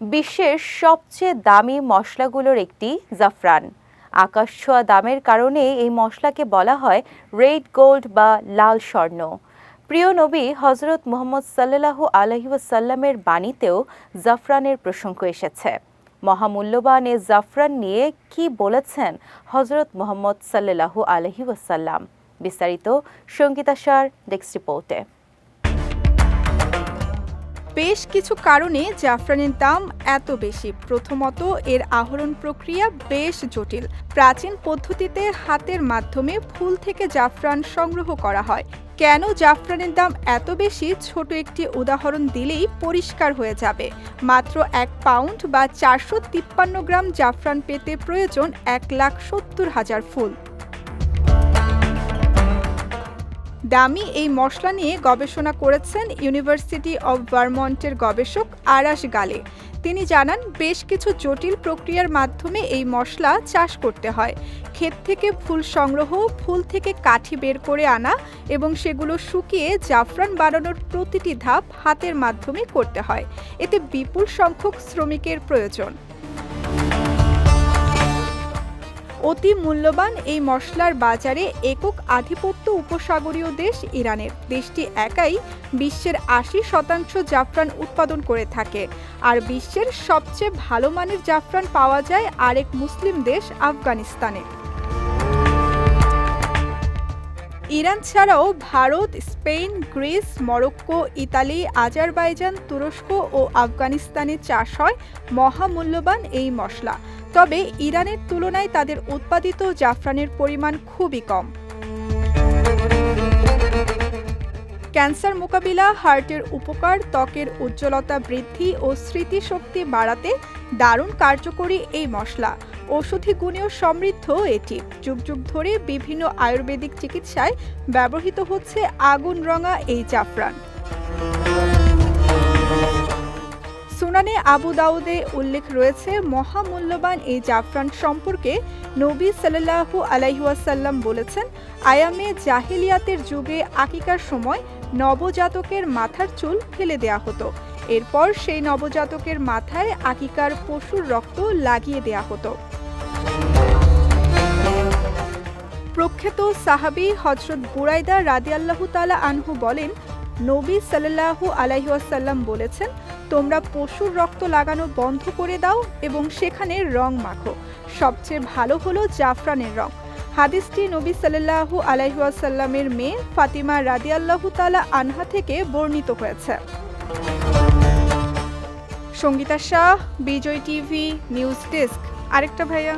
বিশ্বের সবচেয়ে দামি মশলাগুলোর একটি জাফরান। আকাশ ছোঁয়া দামের কারণে এই মশলাকে বলা হয় রেড গোল্ড বা লাল স্বর্ণ। প্রিয় নবী হজরত মোহাম্মদ সাল্লাল্লাহু আলহি ওয়াসাল্লামের বাণীতেও জাফরানের প্রসঙ্গ এসেছে। মহামূল্যবান এ জাফরান নিয়ে কি বলেছেন হজরত মোহাম্মদ সাল্লাল্লাহু আলহি ওয়াসাল্লাম? বিস্তারিত সঙ্গীতাসার ডেস্ক রিপোর্টে। বেশ কিছু কারণে জাফরানের দাম এত বেশি। প্রথমত, এর আহরণ প্রক্রিয়া বেশ জটিল। প্রাচীন পদ্ধতিতে হাতের মাধ্যমে ফুল থেকে জাফরান সংগ্রহ করা হয়। কেন জাফরানের দাম এত বেশি? ছোট একটি উদাহরণ দিলেই পরিষ্কার হয়ে যাবে। মাত্র এক পাউন্ড বা চারশো তিপ্পান্ন গ্রাম জাফরান পেতে প্রয়োজন এক লাখ সত্তর হাজার ফুল। দামি এই মশলা নিয়ে গবেষণা করেছেন ইউনিভার্সিটি অব ভারমন্টের গবেষক আরাশ গালে। তিনি জানান, বেশ কিছু জটিল প্রক্রিয়ার মাধ্যমে এই মশলা চাষ করতে হয়। ক্ষেত থেকে ফুল সংগ্রহ, ফুল থেকে কাঠি বের করে আনা এবং সেগুলো শুকিয়ে জাফরান বানানোর প্রতিটি ধাপ হাতের মাধ্যমে করতে হয়। এতে বিপুল সংখ্যক শ্রমিকের প্রয়োজন। অতি মূল্যবান এই মশলার বাজারে একক আধিপত্য উপসাগরীয় দেশ ইরানের। দেশটি একাই বিশ্বের আশি শতাংশ জাফরান উৎপাদন করে থাকে। আর বিশ্বের সবচেয়ে ভালো মানের জাফরান পাওয়া যায় আরেক মুসলিম দেশ আফগানিস্তানে। ইরান ছাড়াও Bharat, Spain, Greece, Morocco, Italy, Azerbaijan, তুরস্ক ও আফগানিস্তানে চাষ হয় মহামূল্যবান এই মশলা। তবে ইরানের তুলনায় তাদের উৎপাদিত জাফরানের পরিমাণ খুবই কম। ক্যান্সার মোকাবিলা, হার্টের উপকার, ত্বকের উজ্জ্বলতা বৃদ্ধি ও স্মৃতিশক্তি বাড়াতে দারুণ কার্যকরী এই মশলা। ওষুধি গুণেও সমৃদ্ধ এটি। যুগ যুগ ধরে বিভিন্ন আয়ুর্বেদিক চিকিৎসায় ব্যবহৃত হচ্ছে আগুন রঙা এই জাফরান। সুনানে আবু দাউদে উল্লেখ রয়েছে, মহামূল্যবান এই জাফরান সম্পর্কে নবী সাল্লাল্লাহু আলাইহুয়াসাল্লাম বলেছেন, আয়ামে জাহিলিয়াতের যুগে আকিকার সময় নবজাতকের মাথার চুল ফেলে দেয়া হতো। এরপর সেই নবজাতকের মাথায় আকিকার পশুর রক্ত লাগিয়ে দেয়া হতো। প্রখ্যাত সাহাবি হজরত বুরাইদা রাদিয়াল্লাহু তালা আনহু বলেন, নবী সাল্লাল্লাহু আলাইহাসাল্লাম বলেছেন, তোমরা পশুর রক্ত লাগানো বন্ধ করে দাও এবং সেখানে রং মাখো। সবচেয়ে ভালো হলো জাফরানের রং। হাদিসটি নবী সাল্লাল্লাহু আলাইহাসাল্লামের মেয়ে ফাতিমা রাদিয়াল্লাহু তালা আনহা থেকে বর্ণিত হয়েছে। Sangeeta Shah, Vijay TV, news desk. আরেকটা ভাইয়া।